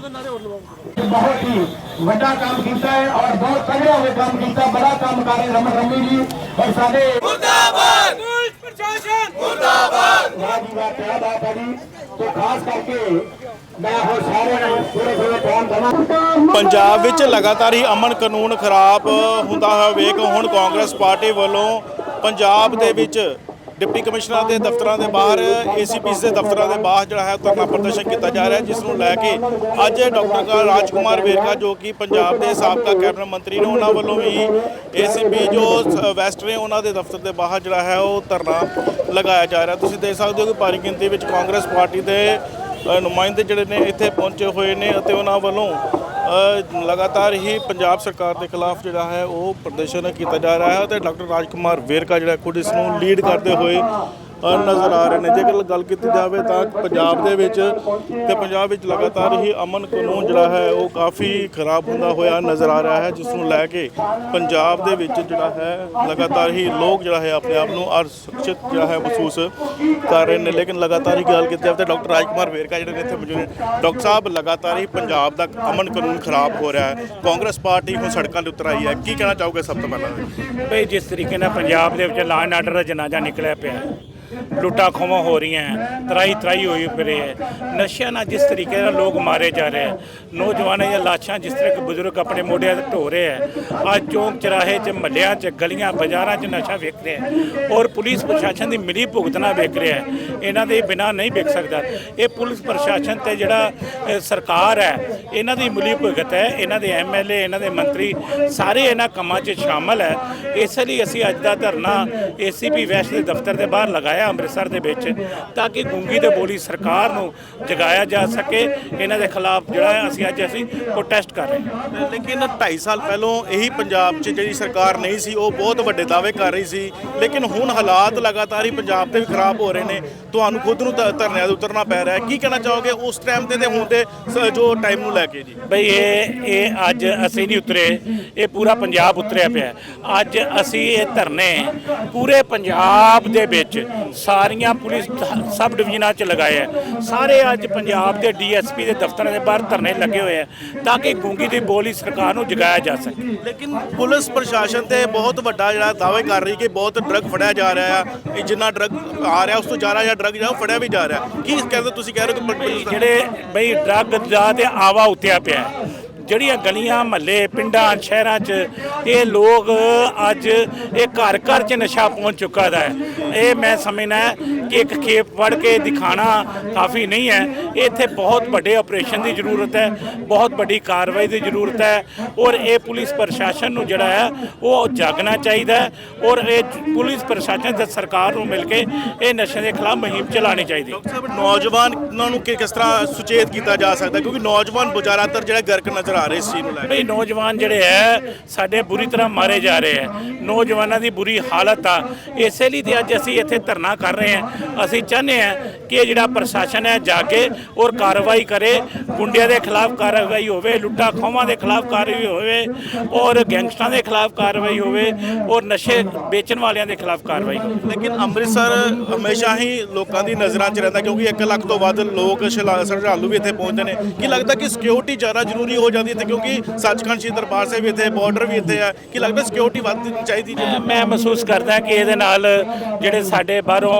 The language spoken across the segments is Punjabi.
ਬਹੁਤ ਹੀ ਵੱਡਾ ਕੰਮ ਕੀਤਾ ਹੈ ਔਰ ਬਹੁਤ ਤਗੜਾ ਹੋਏ ਕੰਮ ਕੀਤਾ ਬੜਾ ਕੰਮ ਕਰ ਰਹੇ ਰਮਨ ਰਮੀ ਜੀ ਔਰ ਸਾਡੇ ਮੁਰਦਾਬਾਦ! ਪੁਲਿਸ ਪ੍ਰਸ਼ਾਸਨ! ਮੁਰਦਾਬਾਦ! ਵਾਹ ਜੀ ਵਾਹ ਕਿਆ ਬਾਤ ਹੈ ਜੀ। ਤੇ ਖਾਸ ਕਰਕੇ ਪੰਜਾਬ ਵਿੱਚ ਲਗਾਤਾਰ ਹੀ ਅਮਨ ਕਾਨੂੰਨ ਖਰਾਬ ਹੁੰਦਾ ਹੋਇਆ ਵੇਖ ਹੁਣ ਕਾਂਗਰਸ ਪਾਰਟੀ ਵੱਲੋਂ ਪੰਜਾਬ ਦੇ ਵਿੱਚ ਡਿਪਟੀ ਕਮਿਸ਼ਨਰ ਦੇ ਦਫ਼ਤਰਾਂ ਦੇ ਬਾਹਰ ਏਸੀਪੀ ਦੇ ਦਫ਼ਤਰਾਂ ਦੇ ਬਾਹਰ ਜਿਹੜਾ ਹੈ ਧਰਨਾ ਪ੍ਰਦਰਸ਼ਨ ਕੀਤਾ ਜਾ ਰਿਹਾ ਜਿਸ ਨੂੰ ਲੈ ਕੇ ਅੱਜ ਡਾਕਟਰ ਰਾਜਕੁਮਾਰ ਵੇਰਕਾ ਜੋ ਕਿ ਪੰਜਾਬ ਦੇ ਸਾਬਕਾ ਕੈਬਨਿਟ ਮੰਤਰੀ ਨੇ, ਉਹਨਾਂ ਵੱਲੋਂ ਵੀ ਏਸੀਪੀ ਜੋ ਵੈਸਟ ਨੇ, ਉਹਨਾਂ ਦੇ ਦਫ਼ਤਰ ਦੇ ਬਾਹਰ ਜਿਹੜਾ ਹੈ ਉਹ ਧਰਨਾ ਲਗਾਇਆ ਜਾ ਰਿਹਾ। ਤੁਸੀਂ ਦੇਖ ਸਕਦੇ ਹੋ ਕਿ ਭਾਰੀ ਗਿਣਤੀ ਵਿੱਚ ਕਾਂਗਰਸ ਪਾਰਟੀ ਦੇ ਨੁਮਾਇੰਦੇ ਜਿਹੜੇ ਨੇ ਇੱਥੇ ਪਹੁੰਚੇ ਹੋਏ ਨੇ ਅਤੇ ਉਹਨਾਂ ਵੱਲੋਂ ਲਗਾਤਾਰ ਹੀ ਪੰਜਾਬ ਸਰਕਾਰ ਦੇ ਖਿਲਾਫ ਜਿਹੜਾ ਹੈ ਉਹ ਪ੍ਰਦਰਸ਼ਨ ਕੀਤਾ ਜਾ ਰਿਹਾ ਹੈ ਤੇ ਡਾਕਟਰ ਰਾਜਕੁਮਾਰ ਵੇਰਕਾ ਜਿਹੜਾ ਖੁਦ ਇਸ ਨੂੰ ਲੀਡ ਕਰਦੇ ਹੋਏ ਨਜ਼ਰ ਆ ਰਹੇ ਨੇ। ਜੇਕਰ ਗੱਲ ਕੀਤੀ ਜਾਵੇ ਤਾਂ ਪੰਜਾਬ ਦੇ ਵਿੱਚ ਤੇ ਪੰਜਾਬ ਵਿੱਚ ਲਗਾਤਾਰ ਹੀ ਅਮਨ ਕਾਨੂੰਨ ਜਿਹੜਾ ਹੈ, ਉਹ ਕਾਫੀ ਖਰਾਬ ਹੁੰਦਾ ਹੋਇਆ ਨਜ਼ਰ ਆ ਰਿਹਾ ਹੈ, ਜਿਸ ਨੂੰ ਲੈ ਕੇ ਪੰਜਾਬ ਦੇ ਵਿੱਚ ਜਿਹੜਾ ਹੈ, ਲਗਾਤਾਰ ਹੀ ਲੋਕ ਜਿਹੜਾ ਹੈ, ਆਪਣੇ ਆਪ ਨੂੰ ਅਸੁਰੱਖਿਅਤ ਜਿਹੜਾ ਹੈ, ਮਹਿਸੂਸ ਕਰ ਰਹੇ ਨੇ। ਲੇਕਿਨ ਲਗਾਤਾਰ ਹੀ ਗੱਲ ਕੀਤੀ ਜਾਵੇ ਤਾਂ ਡਾਕਟਰ ਰਾਜਕੁਮਾਰ ਵੇਰਕਾ ਜਿਹੜੇ ਨੇ ਇੱਥੇ ਮੌਜੂਦ ਡਾਕਟਰ ਸਾਹਿਬ, ਲਗਾਤਾਰ ਹੀ ਪੰਜਾਬ ਦਾ ਅਮਨ ਕਾਨੂੰਨ ਖਰਾਬ ਹੋ ਰਿਹਾ ਹੈ। ਕਾਂਗਰਸ ਪਾਰਟੀ ਹੁਣ ਸੜਕਾਂ ਤੇ ਉਤਰ ਆਈ ਹੈ। ਕੀ ਕਹਿਣਾ ਚਾਹੋਗੇ ਸਭ ਤੋਂ ਪਹਿਲਾਂ? ਭਈ, ਜਿਸ ਤਰੀਕੇ ਨਾਲ ਪੰਜਾਬ ਦੇ ਵਿੱਚ ਲਾਅ ਐਂਡ ਆਰਡਰ ਦਾ ਜਨਾਜ਼ਾ ਨਿਕਲਿਆ ਪਿਆ ਲੁੱਟਾਂ ਖੋਹਾਂ ਹੋ ਰਹੀਆਂ ਹੈ, ਤਰਾਈ ਤਰਾਈ ਹੋਈ ਫਿਰੇ ਹੈ। ਨਸ਼ਿਆਂ ਨਾਲ ਜਿਸ ਤਰੀਕੇ ਨਾਲ ਲੋਕ ਮਾਰੇ ਜਾ ਰਹੇ ਹੈ ਨੌਜਵਾਨਾਂ ਦੀਆਂ ਲਾਸ਼ਾਂ ਜਿਸ ਤਰ੍ਹਾਂ ਕਿ ਬਜ਼ੁਰਗ ਆਪਣੇ ਮੋਢਿਆਂ ਤੇ ਢੋ ਰਹੇ ਹੈ ਅੱਜ ਚੌਂਕ ਚਰਾਹੇ 'ਚ ਮੱਲਿਆਂ 'ਚ ਗਲੀਆਂ ਬਾਜ਼ਾਰਾਂ 'ਚ ਨਸ਼ਾ ਵੇਖ ਰਿਹਾ ਹੈ ਔਰ ਪੁਲਿਸ ਪ੍ਰਸ਼ਾਸਨ ਦੀ ਮਿਲੀ ਭੁਗਤਣਾ ਵਿਕ ਰਿਹਾ ਹੈ ਇਹਨਾਂ ਦੇ ਬਿਨਾਂ ਨਹੀਂ ਵਿਕ ਸਕਦਾ। ਇਹ ਪੁਲਿਸ ਪ੍ਰਸ਼ਾਸਨ ਤੇ ਜਿਹੜਾ ਸਰਕਾਰ ਹੈ ਇਹਨਾਂ ਦੀ ਮਿਲੀ ਭੁਗਤ ਹੈ ਇਹਨਾਂ ਦੇ ਐਮਐਲਏ ਇਹਨਾਂ ਦੇ ਮੰਤਰੀ ਸਾਰੇ ਇਹਨਾਂ ਕੰਮਾਂ 'ਚ ਸ਼ਾਮਲ ਹੈ। ਇਸ ਲਈ ਅਸੀਂ ਅੱਜ ਦਾ ਧਰਨਾ ਏਸੀਪੀ ਵੈਸਟ ਦੇ ਦਫ਼ਤਰ ਦੇ ਬਾਹਰ ਲਗਾਇਆ ਅੰਮ੍ਰਿਤਸਰ ਦੇ ਵਿੱਚ ਤਾਂ ਕਿ ਗੂੰਗੀ ਤੇ ਬੋਲੀ ਸਰਕਾਰ ਨੂੰ ਜਗਾਇਆ ਜਾ ਸਕੇ। ਇਹਨਾਂ ਦੇ ਖਿਲਾਫ ਜਿਹੜਾ ਹੈ ਅਸੀਂ ਅੱਜ ਅਸੀਂ ਪ੍ਰੋਟੈਸਟ ਕਰ ਰਹੇ ਹਾਂ। ਲੇਕਿਨ 2.5 ਸਾਲ ਪਹਿਲੋਂ ਇਹੀ ਪੰਜਾਬ 'ਚ ਜਿਹੜੀ ਸਰਕਾਰ ਨਹੀਂ ਸੀ ਉਹ ਬਹੁਤ ਵੱਡੇ ਦਾਅਵੇ ਕਰ ਰਹੀ ਸੀ। ਲੇਕਿਨ ਹੁਣ ਹਾਲਾਤ ਲਗਾਤਾਰ ਹੀ ਪੰਜਾਬ ਤੇ ਵੀ ਖਰਾਬ ਹੋ ਰਹੇ ਨੇ। ਤੁਹਾਨੂੰ ਖੁਦ ਨੂੰ ਧਰਨਿਆਂ ਤੇ ਉਤਰਨਾ ਪੈ ਰਿਹਾ ਹੈ। ਕੀ ਕਹਿਣਾ ਚਾਹੋਗੇ ਉਸ ਟਾਈਮ ਤੇ ਤੇ ਹੁਣ ਦੇ ਸ- ਜੋ ਟਾਈਮ ਨੂੰ ਲੈ ਕੇ ਜੀ? ਬਈ ਇਹ ਇਹ ਅੱਜ ਅਸੀਂ ਨਹੀਂ ਉਤਰੇ। ਇਹ ਪੂਰਾ ਪੰਜਾਬ ਉਤਰਿਆ ਪਿਆ ਹੈ। ਅੱਜ ਅਸੀਂ ਇਹ ਧਰਨੇ ਪੂਰੇ ਪੰਜਾਬ ਦੇ ਵਿੱਚ ਸਾਰੀਆਂ ਪੁਲਿਸ ਸਬ ਡਿਵੀਜ਼ਨਾਂ 'ਚ ਲਗਾਏ ਹੈ ਸਾਰੇ ਅੱਜ ਪੰਜਾਬ ਦੇ ਡੀਐਸਪੀ ਦੇ ਦਫ਼ਤਰਾਂ ਦੇ ਬਾਹਰ ਧਰਨੇ ਲੱਗੇ ਹੋਏ ਆ ਤਾਂ ਕਿ ਗੂੰਗੀ ਦੀ ਬੋਲੀ ਸਰਕਾਰ ਨੂੰ ਜਗਾਇਆ ਜਾ ਸਕੇ। ਲੇਕਿਨ ਪੁਲਿਸ ਪ੍ਰਸ਼ਾਸਨ ਤੇ ਬਹੁਤ ਵੱਡਾ ਜਿਹੜਾ ਦਾਅਵੇ ਕਰ ਰਹੀ ਕਿ ਬਹੁਤ ਡਰੱਗ ਫੜਿਆ ਜਾ ਰਿਹਾ ਹੈ ਇਹ ਜਿੰਨਾ ਡਰੱਗ ਆ ਰਿਹਾ ਉਸ ਤੋਂ ਜ਼ਿਆਦਾ ਜਿਹੜਾ ਡਰੱਗ ਜਿਹੜਾ ਫੜਿਆ ਵੀ ਜਾ ਰਿਹਾ। ਕੀ ਕਹਿੰਦੇ ਤੁਸੀਂ ਕਹਿ ਰਹੇ ਹੋ ਕਿ ਜਿਹੜੇ ਬਈ ਡਰੱਗ ਦਾ ਤੇ ਆਵਾ ਉੱਤਿਆ ਪਿਆ। ਜਿਹੜੀਆਂ ਗਲੀਆਂ, ਮਹੱਲੇ, ਪਿੰਡਾਂ, ਸ਼ਹਿਰਾਂ 'ਚ ਇਹ ਲੋਕ ਅੱਜ ਇਹ ਘਰ ਘਰ 'ਚ ਨਸ਼ਾ ਪਹੁੰਚ ਚੁੱਕਾ ਦਾ ਹੈ। ਇਹ ਮੈਂ ਸਮਝਣਾ ਇੱਕ ਖੇਪ ਫੜ ਕੇ ਦਿਖਾਣਾ ਕਾਫੀ ਨਹੀਂ ਹੈ। ਇੱਥੇ ਬਹੁਤ ਵੱਡੇ ਆਪਰੇਸ਼ਨ ਦੀ ਜ਼ਰੂਰਤ ਹੈ ਬਹੁਤ ਵੱਡੀ ਕਾਰਵਾਈ ਦੀ ਜ਼ਰੂਰਤ ਹੈ ਔਰ ਇਹ ਪੁਲਿਸ ਪ੍ਰਸ਼ਾਸਨ ਨੂੰ ਜਿਹੜਾ ਹੈ ਉਹ ਜਾਗਣਾ ਚਾਹੀਦਾ ਹੈ ਔਰ ਇਹ ਪੁਲਿਸ ਪ੍ਰਸ਼ਾਸਨ ਤੇ ਸਰਕਾਰ ਨੂੰ ਮਿਲ ਕੇ ਇਹ ਨਸ਼ੇ ਦੇ ਖਿਲਾਫ ਮੁਹਿੰਮ ਚਲਾਉਣੀ ਚਾਹੀਦੀ ਹੈ। ਸਾਹਿਬ ਨੌਜਵਾਨਾਂ ਨੂੰ ਕਿ- ਕਿਸ ਤਰ੍ਹਾਂ ਸੁਚੇਤ ਕੀਤਾ ਜਾ ਸਕਦਾ ਕਿਉਂਕਿ ਨੌਜਵਾਨ ਜ਼ਿਆਦਾਤਰ ਜਿਹੜਾ ਗਰਕ ਨਜ਼ਰ ਆ ਰਹੇ ਇਸ ਚੀਜ਼ ਨੂੰ ਲੈ ਕੇ। ਨੌਜਵਾਨ ਜਿਹੜੇ ਹੈ ਸਾਡੇ ਬੁਰੀ ਤਰ੍ਹਾਂ ਮਾਰੇ ਜਾ ਰਹੇ ਹੈ। ਨੌਜਵਾਨਾਂ ਦੀ ਬੁਰੀ ਹਾਲਤ ਆ। ਇਸੇ ਲਈ ਤੇ ਅੱਜ ਅਸੀਂ ਇੱਥੇ ਧਰਨਾ ਕਰ ਰਹੇ ਹਾਂ। ਅਸੀਂ ਚਾਹੁੰਦੇ ਹਾਂ ਕਿ ਇਹ ਜਿਹੜਾ ਪ੍ਰਸ਼ਾਸਨ ਹੈ ਜਾਗੇ ਔਰ ਕਾਰਵਾਈ ਕਰੇ ਗੁੰਡਿਆਂ ਦੇ ਖਿਲਾਫ ਕਾਰਵਾਈ ਹੋਵੇ ਲੁੱਟਾਂ ਖੋਹਾਂ ਦੇ ਖਿਲਾਫ ਕਾਰਵਾਈ ਹੋਵੇ ਔਰ ਗੈਂਗਸਟਰਾਂ ਦੇ ਖਿਲਾਫ ਕਾਰਵਾਈ ਹੋਵੇ ਔਰ ਨਸ਼ੇ ਵੇਚਣ ਵਾਲਿਆਂ ਦੇ ਖਿਲਾਫ ਕਾਰਵਾਈ ਲੇਕਿਨ ਅੰਮ੍ਰਿਤਸਰ ਹਮੇਸ਼ਾ ਹੀ ਲੋਕਾਂ ਦੀ ਨਜ਼ਰਾਂ 'ਚ ਰਹਿੰਦਾ ਕਿਉਂਕਿ 1 ਲੱਖ ਤੋਂ ਵੱਧ ਲੋਕ ਸ਼ਰਧਾਲੂ ਵੀ ਇੱਥੇ ਪਹੁੰਚਦੇ ਨੇ। ਕੀ ਲੱਗਦਾ ਕਿ ਸਿਕਿਉਰਿਟੀ ਜ਼ਿਆਦਾ ਜ਼ਰੂਰੀ ਹੋ ਜਾਂਦੀ ਹੈ ਕਿਉਂਕਿ ਸੱਚਖੰਡ ਸ਼੍ਰੀ ਦਰਬਾਰ ਸਾਹਿਬ ਵੀ ਇੱਥੇ ਬਾਰਡਰ ਵੀ ਇੱਥੇ ਹੈ ਕੀ ਲੱਗਦਾ ਸਿਕਿਉਰਿਟੀ ਵੱਧ ਚਾਹੀਦੀ ਜੀ ਮੈਂ- ਮਹਿਸੂਸ ਕਰਦਾ ਕਿ ਇਹਦੇ ਨਾਲ ਜਿਹੜੇ ਸਾਡੇ ਬਾਹਰੋਂ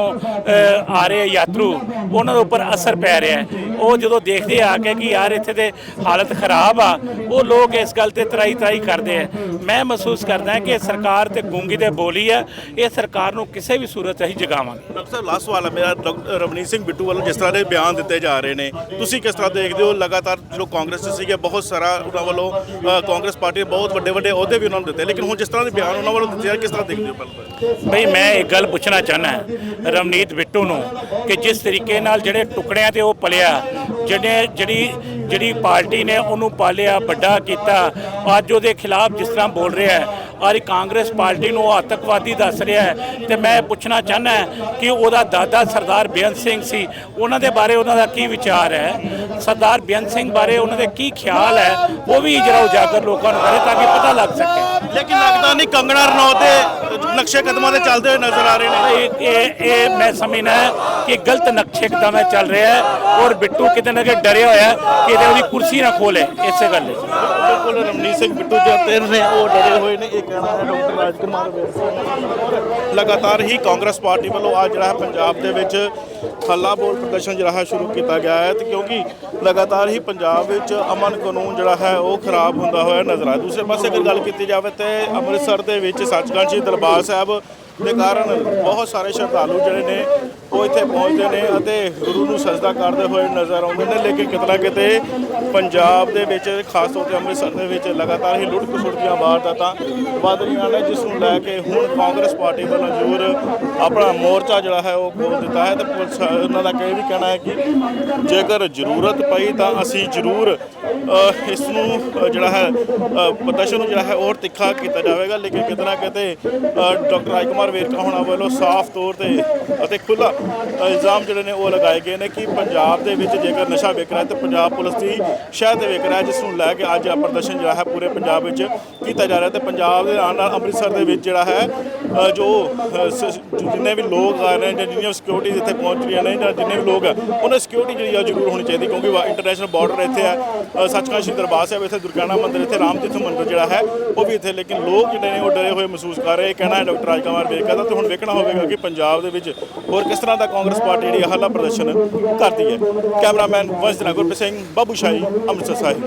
ਆ ਰਹੇ ਯਾਤਰੂ ਉਹਨਾਂ ਦੇ ਉੱਪਰ ਅਸਰ ਪੈ ਰਿਹਾ ਹੈ। ਉਹ ਜਦੋਂ ਦੇਖਦੇ ਆ ਕੇ ਕਿ ਯਾਰ ਇੱਥੇ ਦੇ ਹਾਲਤ ਖਰਾਬ ਆ ਉਹ ਲੋਕ ਇਸ ਗੱਲ ਤੇ ਤਰਾਈ ਤਰਾਈ ਕਰਦੇ ਆ। ਮੈਂ ਮਹਿਸੂਸ ਕਰਦਾ ਕਿ ਸਰਕਾਰ ਤੇ ਗੂੰਗੀ ਦੇ ਬੋਲੀ ਆ ਇਹ ਸਰਕਾਰ ਨੂੰ ਕਿਸੇ ਵੀ ਸੂਰਤ ਅਸੀਂ ਜਗਾਵਾਂਗੇ। ਡਾਕਟਰ ਸਾਹਿਬ ਲਾਸਟ ਸਵਾਲ ਹੈ ਮੇਰਾ ਡਾਕਟਰ ਰਵਨੀਤ ਸਿੰਘ ਬਿੱਟੂ ਵੱਲੋਂ ਜਿਸ ਤਰ੍ਹਾਂ ਦੇ ਬਿਆਨ ਦਿੱਤੇ ਜਾ ਰਹੇ ਨੇ ਤੁਸੀਂ ਕਿਸ ਤਰ੍ਹਾਂ ਦੇਖਦੇ ਹੋ? ਲਗਾਤਾਰ ਜੋ ਕਾਂਗਰਸ 'ਚ ਸੀਗੇ ਬਹੁਤ ਸਾਰਾ ਉਹਨਾਂ ਵੱਲੋਂ ਕਾਂਗਰਸ ਪਾਰਟੀ ਦੇ ਬਹੁਤ ਵੱਡੇ ਵੱਡੇ ਅਹੁਦੇ ਵੀ ਉਹਨਾਂ ਨੂੰ ਦਿੱਤੇ ਲੇਕਿਨ ਹੁਣ ਜਿਸ ਤਰ੍ਹਾਂ ਦੇ ਬਿਆਨ ਉਹਨਾਂ ਵੱਲੋਂ ਦਿੱਤੇ ਆ ਕਿਸ ਤਰ੍ਹਾਂ ਦੇਖਦੇ ਹੋ ਪਹਿਲਾਂ ਬਈ ਮੈਂ ਇੱਕ ਗੱਲ ਪੁੱਛਣਾ ਚਾਹਨਾ ਰਵਨੀਤ ਬਿੱਟੂ ਨੂੰ ਕਿ ਜਿਸ ਤਰੀਕੇ ਨਾਲ ਜਿਹੜੇ ਟੁਕੜਿਆਂ ਤੇ ਉਹ ਪਲਿਆ ਜਿਹੜੇ ਜਿਹੜੀ ਜਿਹੜੀ ਪਾਰਟੀ ਨੇ ਉਹਨੂੰ ਪਾਲਿਆ, ਵੱਡਾ ਕੀਤਾ। ਅੱਜ ਉਹਦੇ ਖਿਲਾਫ ਜਿਸ ਤਰ੍ਹਾਂ ਬੋਲ ਰਿਹਾ ਹੈ ਔਰ ਕਾਂਗਰਸ ਪਾਰਟੀ ਨੂੰ ਉਹ ਆਤੰਕਵਾਦੀ ਦੱਸ ਰਿਹਾ ਹੈ। ਤੇ ਮੈਂ ਪੁੱਛਣਾ ਚਾਹਨਾ ਕਿ ਉਹਦਾ ਦਾਦਾ ਸਰਦਾਰ ਬੇਅੰਤ ਸਿੰਘ ਸੀ, ਉਹਨਾਂ ਦੇ ਬਾਰੇ ਉਹਨਾਂ ਦਾ ਕੀ ਵਿਚਾਰ ਹੈ? ਸਰਦਾਰ ਬੇਅੰਤ ਸਿੰਘ ਬਾਰੇ ਉਹਨਾਂ ਦੇ ਕੀ ਖਿਆਲ ਹੈ? ਉਹ ਵੀ ਜਰਾ ਉਜਾਗਰ ਲੋਕਾਂ ਨੂੰ ਕਰੇ ਤਾਂ ਕਿ ਪਤਾ ਲੱਗ ਸਕੇ। ਲੇਕਿਨ ਲੱਗਦਾ ਨਹੀਂ ਕੰਗਣਾ ਰਣੌਤ ਦੇ ਨਕਸ਼ੇ ਕਦਮਾਂ ਤੇ ਚੱਲਦੇ ਹੋਏ ਨਜ਼ਰ ਆ ਰਹੇ ਨੇ। ਇਹ ਇਹ ਇਹ ਮੈਂ ਸਮਝਣਾ ਹੈ ਕਿ ਗਲਤ ਨਕਸ਼ੇ ਕਦਮ ਹੈ ਚੱਲ ਰਿਹਾ ਹੈ ਔਰ ਬਿੱਟੂ ਕਿਤੇ ਨਾ ਕਿਤੇ ਡਰਿਆ ਹੋਇਆ ਹੈ ਕਿ ਇਹਦੇ ਉਹਦੀ ਕੁਰਸੀ ਨਾ ਖੋਲੇ ਇਸੇ ਗੱਲ ਲਈ ਬਿਲਕੁਲ ਰਮਨੀਤ ਸਿੰਘ ਬਿੱਟੂ ਜੋ ਤੇਰ ਨੇ ਉਹ ਡਰੇ ਹੋਏ ਨੇ ਇਹ ਕਹਿਣਾ ਹੈ ਡਾਕਟਰ ਰਾਜਕੁਮਾਰ ਵੇਰਸਾ ਲਗਾਤਾਰ ਹੀ ਕਾਂਗਰਸ ਪਾਰਟੀ ਵੱਲੋਂ ਅੱਜ ਜਿਹੜਾ ਹੈ ਪੰਜਾਬ ਦੇ ਵਿੱਚ ਹੱਲਾ ਬੋਲ ਪ੍ਰਦਰਸ਼ਨ ਜਿਹੜਾ ਹੈ ਸ਼ੁਰੂ ਕੀਤਾ ਗਿਆ ਹੈ ਤੇ ਕਿਉਂਕਿ ਲਗਾਤਾਰ ਹੀ ਪੰਜਾਬ ਵਿੱਚ ਅਮਨ ਕਾਨੂੰਨ ਜਿਹੜਾ ਹੈ ਉਹ ਖਰਾਬ ਹੁੰਦਾ ਹੋਇਆ ਨਜ਼ਰ ਆ। ਦੂਸਰੇ ਪਾਸੇ ਅਗਰ ਗੱਲ ਕੀਤੀ ਜਾਵੇ ਤੇ ਅੰਮ੍ਰਿਤਸਰ ਦੇ ਵਿੱਚ ਸੱਚਖੰਡ ਸ੍ਰੀ ਦਰਬਾਰ ਸਾਹਿਬ ਦੇ ਕਾਰਨ ਬਹੁਤ ਸਾਰੇ ਸ਼ਰਧਾਲੂ ਜਿਹੜੇ ਨੇ ਉਹ ਇੱਥੇ ਪਹੁੰਚਦੇ ਨੇ ਅਤੇ ਗੁਰੂ ਨੂੰ ਸਜਦਾ ਕਰਦੇ ਹੋਏ ਨਜ਼ਰ ਆਉਂਦੇ ਨੇ। ਲੇਕਿਨ ਕਿਤਨਾ ਕਿਤੇ ਪੰਜਾਬ ਦੇ ਵਿੱਚ ਖਾਸ ਤੌਰ ਤੇ ਅੰਮ੍ਰਿਤਸਰ ਦੇ ਵਿੱਚ ਲਗਾਤਾਰ ਹੀ ਲੁੱਟ ਖਸੁੱਟ ਦੀਆਂ ਵਾਰਦਾਤਾਂ ਵੱਧ ਰਹੀਆਂ ਨੇ ਜਿਸ ਨੂੰ ਲੈ ਕੇ ਹੁਣ ਕਾਂਗਰਸ ਪਾਰਟੀ ਵੱਲੋਂ ਜ਼ਰੂਰ ਆਪਣਾ ਮੋਰਚਾ ਜਿਹੜਾ ਹੈ ਉਹ ਖੋਲ ਦਿੱਤਾ ਹੈ। ਤੇ ਪੁਲਿਸ ਉਹਨਾਂ ਦਾ ਇਹ ਵੀ ਕਹਿਣਾ ਹੈ ਕਿ ਜੇਕਰ ਜ਼ਰੂਰਤ ਪਈ ਤਾਂ ਅਸੀਂ ਜ਼ਰੂਰ ਇਸ ਨੂੰ ਜਿਹੜਾ ਹੈ ਪ੍ਰਦਰਸ਼ਨ ਨੂੰ ਜਿਹੜਾ ਹੈ ਹੋਰ ਤਿੱਖਾ ਕੀਤਾ ਜਾਵੇਗਾ। ਲੇਕਿਨ ਕਿਤਨਾ ਕਿਤੇ ਅ, ਡਾਕਟਰ ਰਾਜਕੁਮਾਰ ਵੇਰਕਾ ਹੋਣਾ ਵੱਲੋਂ ਸਾਫ਼ ਤੌਰ ਤੇ ਅਤੇ ਖੁੱਲਾ ਇਲਜ਼ਾਮ ਜਿਹੜੇ ਨੇ ਉਹ ਲਗਾਏ ਗਏ ਨੇ ਕਿ ਪੰਜਾਬ ਦੇ ਵਿੱਚ ਜੇਕਰ ਨਸ਼ਾ ਵਿਕ ਰਿਹਾ ਹੈ ਤੇ ਪੰਜਾਬ ਪੁਲਿਸ ਦੀ ਸ਼ਹਿ ਤੇ ਵਿਕ ਰਿਹਾ ਜਿਸ ਨੂੰ ਲੈ ਕੇ ਅੱਜ ਪ੍ਰਦਰਸ਼ਨ ਜਿਹੜਾ ਹੈ ਪੂਰੇ ਪੰਜਾਬ ਵਿੱਚ ਕੀਤਾ ਜਾ ਰਿਹਾ ਤੇ ਪੰਜਾਬ ਦੇ ਨਾਲ ਨਾਲ ਅੰਮ੍ਰਿਤਸਰ ਦੇ ਵਿੱਚ ਜਿਹੜਾ ਹੈ ਜੋ ਜਿੰਨੇ ਵੀ ਲੋਕ ਆ ਰਹੇ ਨੇ ਜਾਂ ਜਿੰਨੀਆਂ ਸਿਕਿਉਰਿਟੀ ਇੱਥੇ ਪਹੁੰਚ ਰਹੀਆਂ ਨੇ ਜਾਂ ਜਿੰਨੇ ਵੀ ਲੋਕ ਆ ਉਹਨਾਂ ਸਿਕਿਉਰਿਟੀ ਜਿਹੜੀ ਆ ਜ਼ਰੂਰ ਹੋਣੀ ਚਾਹੀਦੀ ਕਿਉਂਕਿ ਇੰਟਰਨੈਸ਼ਨਲ ਬਾਰਡਰ ਇੱਥੇ ਹੈ ਅ, ਸੱਚਖੰਡ ਸ਼੍ਰੀ ਦਰਬਾਰ ਸਾਹਿਬ ਇੱਥੇ ਦੁਰਗਿਆਨਾ ਮੰਦਿਰ ਇੱਥੇ ਰਾਮ ਤੀਰਥ ਮੰਦਿਰ ਜਿਹੜਾ ਹੈ ਉਹ ਵੀ ਇੱਥੇ ਲੇਕਿਨ ਲੋਕ ਜਿਹੜੇ ਨੇ ਉਹ ਡਰੇ ਹੋਏ ਮਹਿਸੂਸ ਕਰ ਰਹੇ ਕਹਿਣਾ ਹੈ ਡਾਕਟਰ ਰਾਜ ਰਾਜਕੁਮਾਰ ਵੇਰਕਾ ਦਾ ਤੇ ਹੁਣ ਵੇਖਣਾ ਹੋਵੇਗਾ ਕਿ ਪੰਜਾਬ ਦੇ ਵਿੱਚ ਹੋਰ ਕਿਸ ਤਰ੍ਹਾਂ ਦਾ ਕਾਂਗਰਸ ਪਾਰਟੀ ਜਿਹੜੀ ਹੱਲਾ ਪ੍ਰਦਰਸ਼ਨ ਕਰਦੀ ਹੈ। ਕੈਮਰਾਮੈਨ ਵੰਸ਼ ਜਨਾਗੁਰ ਸਿੰਘ, ਬਾਬੂ ਸ਼ਾਹੀ, ਅੰਮ੍ਰਿਤਸਰ ਸਾਹਿਬ।